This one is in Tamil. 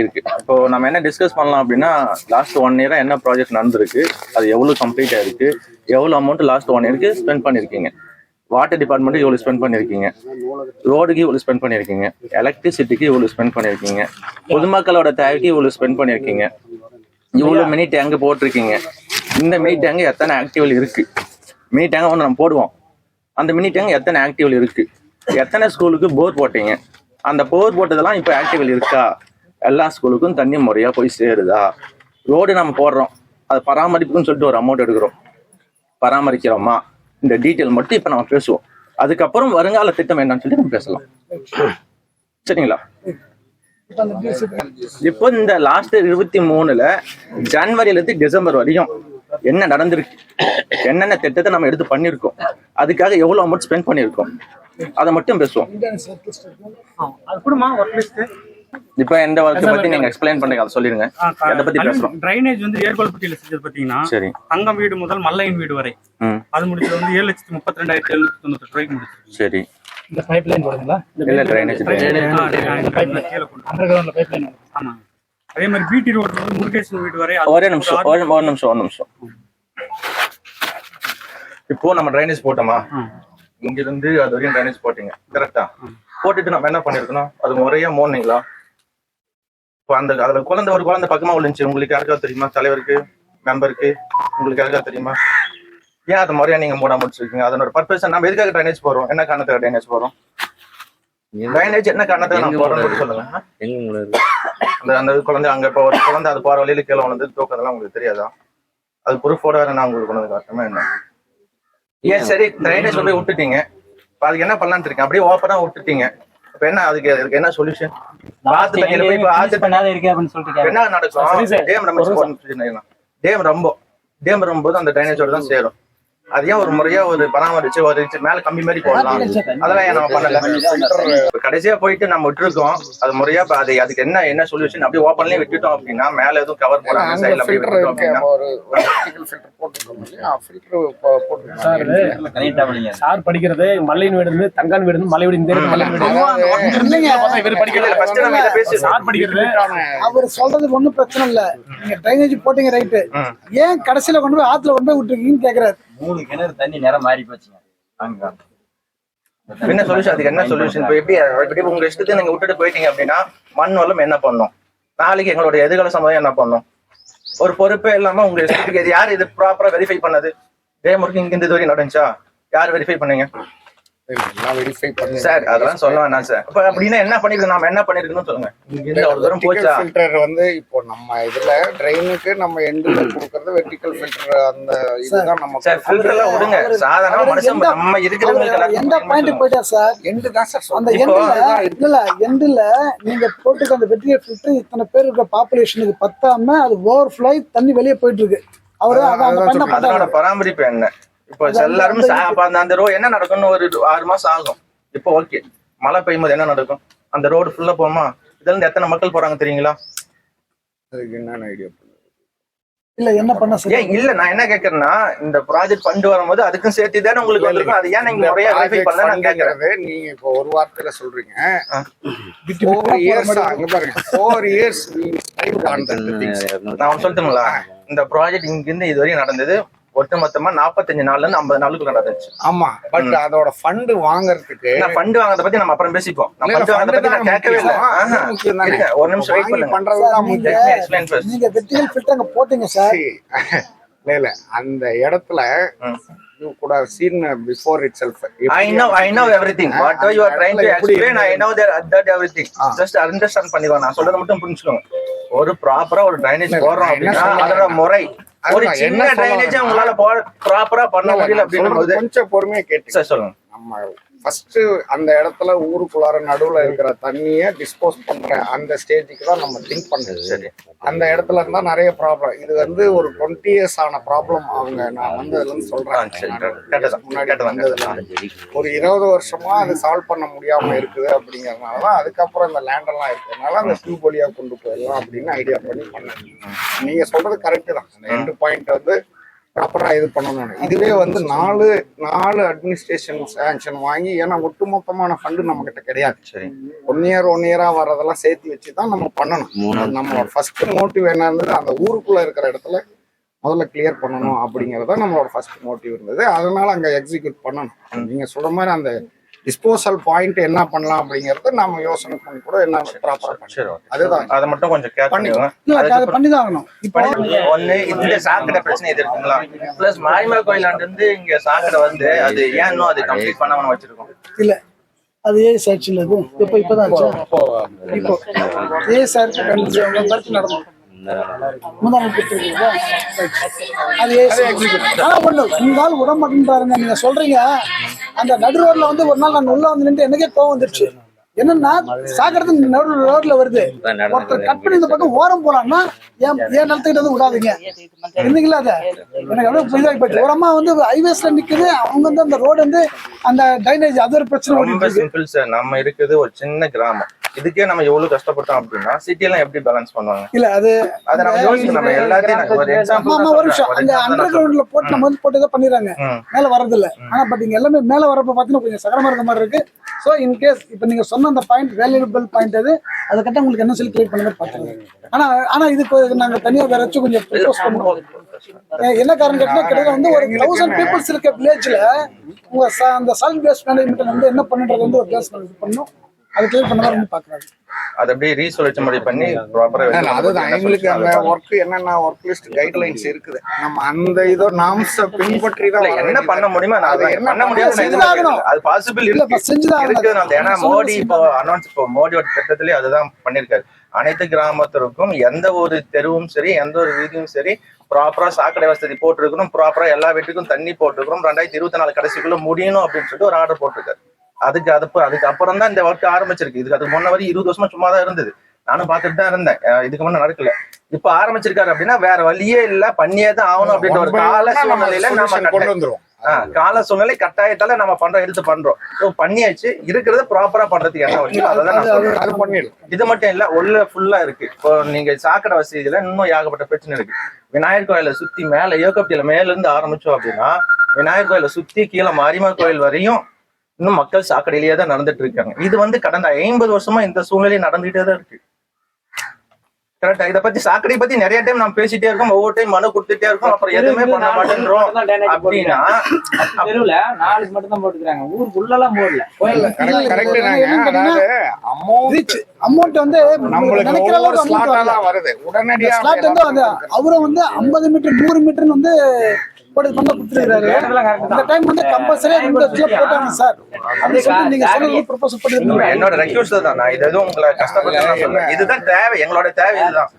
இருக்கு. இப்போ நம்ம என்ன டிஸ்கஸ் பண்ணலாம் அப்படின்னா லாஸ்ட் ஒன் இயரா என்ன ப்ராஜெக்ட் நடந்திருக்கு அது எவ்வளவு கம்ப்ளீட் ஆயிருக்கு எவ்வளவு அமௌண்ட் லாஸ்ட் ஒன் இயருக்கு ஸ்பெண்ட் பண்ணிருக்கீங்க? வாட்டர் டிபார்ட்மெண்ட்டுக்கு இவ்வளோ ஸ்பெண்ட் பண்ணிருக்கீங்க. ரோடுக்கு இவ்வளோ ஸ்பெண்ட் பண்ணிருக்கீங்க. எலக்ட்ரிசிட்டிக்கு இவ்வளோ ஸ்பெண்ட் பண்ணியிருக்கீங்க பொதுமக்களோட தேவைக்கு இவ்வளோ ஸ்பெண்ட் பண்ணிருக்கீங்க. இவ்வளோ மினி டேங்கு போட்டிருக்கீங்க. இந்த மினி டேங்கு எத்தனை ஆக்டிவல் இருக்கு? மினி டேங்க் ஒன்று நம்ம போடுவோம். அந்த மினி டேங்க் எத்தனை ஆக்டிவல் இருக்கு? எத்தனை ஸ்கூலுக்கு போர் போட்டீங்க? அந்த போர் போட்டதெல்லாம் இப்போ ஆக்டிவல் இருக்கா? எல்லா ஸ்கூலுக்கும் தண்ணி முறையா போய் சேருதா? ரோடு நம்ம போடுறோம். அது பராமரிப்புக்குன்னு சொல்லிட்டு ஒரு அமௌண்ட் எடுக்கிறோம். பராமரிக்கிறோமா? இந்த டீட்டெயில் மட்டும் இப்போ நம்ம பேசுவோம். அதுக்கப்புறம் வருங்கால திட்டம் என்னன்னு சொல்லி நம்ம பேசலாம். சரிங்களா? இப்போ இந்த லாஸ்ட் இருபத்தி மூணுல ஜனவரில இருந்து டிசம்பர் வரையும் என்ன நடந்திருக்கு? என்னென்ன திட்டத்தை நம்ம எடுத்து பண்ணியிருக்கோம்? அதுக்காக எவ்வளோ அமௌண்ட் ஸ்பெண்ட் பண்ணியிருக்கோம்? அதை மட்டும் பேசுவோம். அது ஒர்க் இப்போ எந்த ஒர்க்கை பத்தி நீங்க எக்ஸ்பிளைன் பண்ணுங்க அதை சொல்லிருங்க எதை பத்தி பேசுறோம்? டிரைனேஜ் வந்து ஏர்கோல்பட்டியில செஞ்சது பாத்தீங்கன்னா சரி. தங்கம் வீடு முதல் மல்லையின் வீடு வரை. அது முடிச்சது வந்து ஏழு லட்சத்தி முப்பத்தி ரெண்டாயிரத்தி எழுநூத்தி தொண்ணூத்தி ரூபாய்க்கு முடிச்சிருக்கு. சரி. இந்த பைப் லைன் போடுங்களா இல்ல டிரைனேஜ் பைப் லைன் ஆமா. அதே மாதிரி பிடி ரோடு வந்து முருகேசன் வீடு வரை அது ஒரே நிமிஷம் ஒரு நிமிஷம் ஒரு நிமிஷம். இப்போ நம்ம டிரைனேஜ் போட்டோமா. இங்க இருந்து அது வரையும் டிரைனேஜ் போட்டீங்க. கரெக்டா போட்டுட்டு நம்ம என்ன பண்ணிருக்கணும்? அது முறையா மோனீங்களா இப்போ அந்த அதுல குழந்தை ஒரு குழந்தை பக்கமா விழுந்துச்சு. உங்களுக்கு யாருக்காவது தெரியுமா? தலைவருக்கு மெம்பருக்கு உங்களுக்கு யாருக்காவது தெரியுமா? ஏன் அதை முறையா நீங்க மூட முடிச்சிருக்கீங்க? அதனோட பர்பஸ் நம்ம எதுக்காக டிரைனேஜ் போறோம்? என்ன காரணத்துக்கு டிரைனேஜ் போறோம்? டிரைனேஜ் என்ன காரணத்துக்கு நம்ம போறோம்னு சொல்லுங்க. அந்த அந்த குழந்தை அங்க இப்போ ஒரு குழந்தை அது போற வழியில கீழே விழுந்து தூக்கதெல்லாம் உங்களுக்கு தெரியாதா? அது ப்ரூஃபோட நான் உங்களுக்கு கொண்டு வந்து காட்டுமா என்ன? ஏன் சரி ட்ரைனேஜ் போய் விட்டுட்டீங்க. இப்ப அதுக்கு என்ன பண்ணலாம்னு இருக்கேன் அப்படியே ஓப்பனா விட்டுட்டீங்க. என்ன அதுக்கு அதுக்கு என்ன சொல்யூஷன் போய் பண்ணாத இருக்கே அப்படின்னு சொல்லிட்டு என்ன நடக்கும். டேம் ரொம்ப டேம் ரொம்ப டேம் அந்த ட்ரைனேஜோட தான் சேரும். அது ஏன் ஒரு முறையா ஒரு பராமரிச்சு ஒரு மேல கம்பி மாதிரி போடலாம்? அதெல்லாம் நம்ம பண்ணல? கடைசியா போயிட்டு நம்ம விட்டுருக்கோம். அது முறையா இப்ப அது அதுக்கு என்ன என்ன சொல்யூஷன் அப்படியே ஓப்பன்லயே விட்டுட்டோம் அப்படின்னா மேல எதுவும் கவர் போடாம சைடுல அப்படியே விட்டுட்டோம் அப்படின்னா ஒரு வெர்டிகல் ஃபில்டர் போட்டுருக்கோம் இல்லையா? ஃபில்டர் போட்டுருக்கோம். சார் படிக்கிறது மல்லையின் வீடு இருந்து தங்கான் வீடு இருந்து மலை வீடு இந்த இருக்கு மல்லையின் வீடு இவர் படிக்கிறது. ஃபர்ஸ்ட் நம்ம இதை பேசி சார் படிக்கிறது. அவர் சொல்றது ஒண்ணும் பிரச்சனை இல்ல. நீங்க ட்ரைனேஜ் போட்டீங்க ரைட்டு. ஏன் கடைசியில கொண்டு போய் ஆத்துல கொண்டு போய் விட்டுருக்கீங்கன்னு கேக்குறாரு. மூணு கிணறு தண்ணி நேரம் மாறி போச்சுங்க. அங்க. என்ன சொல்யூஷன் அதுக்கு என்ன சொல்யூஷன் இப்போ எப்படி எப்படி உங்க இஷ்டத்தை நீங்க விட்டுட்டு போயிட்டீங்க அப்படின்னா மண் வளம் என்ன பண்ணும்? நாளைக்கு எங்களுடைய எதிர்கால சமுதாயம் என்ன பண்ணும்? ஒரு பொறுப்பே இல்லாம உங்க இஷ்டத்துக்கு இது யார் இது ப்ராப்பரா வெரிஃபை பண்ணது? டே முறைக்கு இங்க இந்த வரையும் நடந்துச்சா? யார் வெரிஃபை பண்ணீங்க? சார் அதெல்லாம் சொல்ல வேணாம் சார். அப்ப அப்படின்னா என்ன பண்ணிருக்கோம் நாம என்ன பண்ணிருக்கணும்னு சொல்லுங்க. அவ்வளவு தூரம் போச்சா? ஃபில்டர் வந்து இப்போ நம்ம இதுல ட்ரெயினுக்கு நம்ம எண்டுல கொடுக்கறது வெர்டிகல் ஃபில்டர் அந்த இதுதான் நம்ம சார் ஃபில்டர் எல்லாம் விடுங்க. சாதாரண அவரு மனுஷன் எந்த- நம்ம பாயிண்ட் போயிட்டார் சார்? எண்டு தான் சார் அந்த. எண்டுல இல்ல எண்டுல நீங்க போட்டுக்க அந்த வெற்றியை ஃபில்டர் இத்தனை பேர் இருக்கிற பாப்புலேஷனுக்கு பத்தாம அது ஓவர் ஃப்ளை தண்ணி வெளியே போயிட்டு இருக்கு. அவரு அதை அந்த அதான் பண்ண அதனோட பண்றாரு பராமரிப்பு என்ன? இப்போ எல்லாரும் அப்ப அந்த அந்த ரோ என்ன நடக்கும்னு ஒரு ஆறு மாசம் ஆகும். இப்போ ஓகே மழை பெய்யும் போது என்ன நடக்கும்? அந்த ரோடு ஃபுல்லா போமா இதுல இருந்து எத்தனை மக்கள் போறாங்க தெரியுங்களா? அதுக்கு என்னென்ன ஐடியா இல்ல என்ன பண்ண சார் ஏன் இல்ல நான் என்ன கேக்குறேன்னா இந்த ப்ராஜெக்ட் ஃபண்ட் வரும்போது அதுக்கும் சேர்த்து தானே உங்களுக்கு வந்திருக்கும். அது ஏன் நீங்க முறையா வெரிஃபை பண்ணல நான் கேக்குறேன். நீங்க இப்போ ஒரு வார்த்தையில சொல்றீங்க. ஃபோர் இயர்ஸ் அங்க பாருங்க. ஃபோர் இயர்ஸ் நான் சொல்லட்டுங்களா? இந்த ப்ராஜெக்ட் இங்க இருந்து இது வரையும் நடந்தது. ஒட்டுமொத்தமா நாற்பத்தஞ்சு நாள்ல இருந்து ஐம்பது நாளுக்குள்ள நடந்துச்சு ஆமா. பட் அதோட ஃபண்ட் வாங்குறதுக்கு ஃபண்ட் வாங்குறத பத்தி நம்ம அப்புறம் பேசிப்போம். ஃபண்ட் வாங்குறத பத்தி நான் கேட்கவே இல்லை. ஒரு நிமிஷம் வெயிட் பண்ணுங்க. நீங்க- ஃபில்டர் போட்டீங்க சார். இல்ல இல்ல. அந்த இடத்துல itself. I know, I know everything. Whatever you are trying to explain, I know that, that everything. Just understand பண்ணிக்கோ நான். சொல்றத மட்டும் புரிஞ்சுக்கோங்க. ஒரு ப்ராப்பரா ஒரு ட்ரைனேஜ் போடுறோம் அப்படின்னா அதோட முறை. ஒரு சின்ன ட்ரைனேஜ் உங்களால ப்ராப்பரா பண்ண முடியல அப்படின்னும் போது கொஞ்சம் பொறுமையா கேட்டு சார் சொல்லுங்க. நம்ம ஃபர்ஸ்ட் அந்த இடத்துல ஊருக்குள்ளார நடுவுல இருக்கிற தண்ணிய டிஸ்போஸ் பண்ற அந்த ஸ்டேஜுக்கு தான் நம்ம திங்க் பண்றது சரி. அந்த இடத்துல இருந்தா நிறைய ப்ராப்ளம் இது வந்து ஒரு டுவெண்ட்டி இயர்ஸ் ஆன ப்ராப்ளம் அவங்க நான் வந்ததுல இருந்து ஆ, சொல்றேன் சரி. நான் கேட்டதான், முன்னாடி கேட்டதான், வந்ததுல. இருந்து. ஒரு இருபது வருஷமா அது சால்வ் பண்ண முடியாம இருக்குது அப்படிங்கறதுனால தான் அதுக்கப்புறம் இந்த லேண்ட் எல்லாம் இருக்கிறதுனால அந்த டியூப் வழியா கொண்டு போயிடலாம் அப்படின்னு ஐடியா பண்ணி பண்ணேன். நீங்க சொல்றது கரெக்ட் தான். எண்டு பாயிண்ட் வந்து ப்ராப்பரா இது பண்ணணும் இதுவே வந்து நாலு நாலு அட்மினிஸ்ட்ரேஷன் சேங்ஷன் வாங்கி ஏன்னா ஒட்டுமொத்தமான ஃபண்டு நம்ம கிட்ட கிடையாது. சரி. ஒன் இயர் ஒன் இயரா வர்றதெல்லாம் சேர்த்து வச்சு தான் நம்ம பண்ணணும். நம்மளோட ஃபர்ஸ்ட் மோட்டிவ் என்ன இருந்தது? அந்த ஊருக்குள்ள இருக்கிற இடத்துல முதல்ல கிளியர் பண்ணணும் அப்படிங்கறத நம்மளோட ஃபர்ஸ்ட் மோட்டிவ் இருந்தது. அதனால அங்க எக்ஸிக்யூட் பண்ணணும். நீங்க சொல்ற மாதிரி அந்த டிஸ்போசல் பாயிண்ட் என்ன பண்ணலாம் அப்படிங்கறத நம்ம யோசனை பண்ணி கூட என்ன ப்ராப்பரா சரி. அதுதான். அதை மட்டும் கொஞ்சம் கேர் பண்ணிக்கோங்க. இல்ல அதை அதுக்கப்புறம் பண்ணிதான் ஆகணும். இப்போ ஒண்ணு இந்த சாக்கடை பிரச்சனை இது இருக்குங்களா? பிளஸ் மாரிமா கோயிலாண்டு இருந்து இங்க சாக்கடை வந்து அது ஏன் இன்னும் அது கம்ப்ளீட் பண்ணாம வச்சிருக்கோம்? இல்ல அது ஏ சாட்சியில் இது. இப்போ இப்போதான் இப்போ. ஏ சார் உங்க கருத்து நடந்தோம் அது ஏ ஆனா ஒண்ணு உங்க ஆள் விட மாட்டேன்றாருங்க நீங்க சொல்றீங்க. அந்த நடு ரோட்ல வந்து ஒரு நாள் நான் உள்ள வந்து நின்று எனக்கே கோவம் வந்துருச்சு. என்னன்னா சாகிறது நடு ரோட்ல வருது. ஒருத்தர் கட் பண்ணி இந்த பக்கம் ஓரம் போலான்னா ஏன் ஏன் நிலத்துக்கிட்ட வந்து விடாதீங்க? இருந்தீங்களா அத? எனக்கு எவ்வளவு இதாகி போச்சு. ஓரமா வந்து ஹைவேஸ்ல நிக்குது அவங்க வந்து அந்த ரோடு வந்து அந்த டைனேஜ் அது ஒரு பிரச்சனை நம்ம இருக்குது ஒரு சின்ன கிராமம். இதுக்கே நம்ம எவ்வளவு கஷ்டப்பட்டோம் அப்படின்னா சிட்டி எல்லாம் எப்படி பேலன்ஸ் பண்ணுவாங்க? இல்ல அது அதை நம்ம யோசிக்கணும் நம்ம எல்லாத்தையும் ஒரு எக்ஸாம்பிள் ஒரு நிமிஷம் அங்க அண்டர் கிரவுண்ட்ல போட்டு நம்ம வந்து போட்டு தான் பண்ணிடுறாங்க. மேல வர்றது இல்ல ஆனா பட் இங்க எல்லாமே மேல வரப்ப பாத்தீங்கன்னா கொஞ்சம் சகரமா இருக்க மாதிரி இருக்கு. சோ இன் கேஸ் இப்ப நீங்க சொன்ன அந்த பாயிண்ட் வேல்யூபிள் பாயிண்ட் அது அதை கட்ட உங்களுக்கு என்ன சொல்லி கிளியர் பண்ணுங்க பாத்துங்க ஆனா ஆனா இதுக்கு நாங்க தனியா வேற வச்சு கொஞ்சம் ப்ரொபோஸ் பண்ணுவோம். என்ன காரணம் கேட்டா கிட்டத்தட்ட வந்து ஒரு தௌசண்ட் பீப்புள்ஸ் இருக்க வில்லேஜ்ல உங்க அந்த சாலிட் வேஸ்ட் மேனேஜ்மெண்ட் வந்து என்ன பண்ணுன்றது வந்து ஒரு பேஸ் பண்ணும். அது கிளியர் பண்ண மாதிரி வந்து பாக்குறாங்க அதை அப்படியே ரீசொலிச்ச மாதிரி பண்ணி ப்ராப்பரா அதுதான். எங்களுக்கு அந்த ஒர்க் என்னென்ன ஒர்க் லிஸ்ட் கைட்லைன்ஸ் இருக்குது. நம்ம அந்த இதோ நாம்ஸ பின்பற்றி தான் என்ன பண்ண முடியுமோ நான் அது என்ன பண்ண முடியாது. அது பாசிபிள் இல்ல, செஞ்சுதான் ஆகணும். இருக்கு நான் ஏன்னா மோடி இப்போ அனௌன்ஸ் இப்போ மோடியோட திட்டத்திலேயே அதுதான் பண்ணிருக்காரு அனைத்து கிராமத்திற்கும் எந்த ஒரு தெருவும் சரி எந்த ஒரு வீதியும் சரி ப்ராப்பரா சாக்கடை வசதி போட்டிருக்கணும். ப்ராப்பரா எல்லா வீட்டுக்கும் தண்ணி போட்டிருக்கணும். ரெண்டாயிரத்தி இருபத்தி நாலு கடைசிக்குள்ள முடியணும் அப்படின்னு சொல்லிட்டு ஒரு ஆர்டர் போட்டிருக்காரு. அதுக்கு அது அதுக்கு அப்புறம் தான் இந்த ஒர்க் ஆரம்பிச்சிருக்கு. இதுக்கு அதுக்கு முன்ன வரைக்கும் இருபது வருஷமா சும்மா தான் இருந்தது. நானும் பார்த்துட்டு தான் இருந்தேன் இதுக்கு முன்ன நடக்கல. இப்ப ஆரம்பிச்சிருக்காரு அப்படின்னா வேற வழியே இல்ல. பண்ணியே தான் ஆகணும் அப்படின்ற ஒரு கால சூழ்நிலையில நம்ம கொண்டு வந்துரும் கால சூழ்நிலை கட்டாயத்தால நம்ம பண்றோம் எடுத்து பண்றோம். பண்ணியாச்சு. இருக்கிறத ப்ராப்பரா பண்றதுக்கு என்ன வழி? அதை நான் சொல்றேன். அது பண்ணிடலாம் இது மட்டும் இல்ல உள்ள ஃபுல்லா இருக்கு. இப்போ நீங்க சாக்கடை வசதியில இன்னும் ஏகப்பட்ட பிரச்சனை இருக்கு. விநாயகர் கோயிலை சுத்தி மேல யோகப்தியில மேல இருந்து ஆரம்பிச்சோம் அப்படின்னா விநாயகர் கோயிலை சுத்தி கீழே மாரியம்மன் கோயில் வரையும் இன்னும் மக்கள் சாக்கடையிலேயே தான் நடந்துட்டு இருக்காங்க இது வந்து கடந்த ஐம்பது வருஷமா இந்த சூழ்நிலை நடந்துகிட்டே தான் இருக்கு. கரெக்டா இதை பத்தி சாக்கடை பத்தி நிறைய டைம் நம்ம பேசிட்டே இருக்கோம். ஒவ்வொரு டைம் மனு கொடுத்துட்டே இருக்கோம். அப்புறம் எதுவுமே பண்ண மாட்டேன்றோம். அப்படின்னா தெருவுல நாளைக்கு மட்டும் தான் போட்டுக்கிறாங்க. ஊருக்கு உள்ளெல்லாம் போடல. கரெக்ட் அமௌண்ட் வந்து நம்மளுக்கு நினைக்கிற அளவுக்கு வருது. உடனடியா ஸ்லாட் வந்து அந்த அவரும் வந்து 50 மீட்டர் நூறு மீட்டர் வந்து போட்டு பண்ண கொடுத்துருக்காரு இந்த டைம் வந்து கம்பல்சரி இந்த இடத்துல போட்டாங்க சார் அப்படின்னு நீங்க சொல்லி ப்ரொபோசல் பண்ணிருக்கீங்க என்னோட ரெக்யூஸ்ட் தான் நான் இது எதுவும் உங்களை கஷ்டப்பட்டு இதுதான் தேவை எங்களோட தேவை இதுதான்.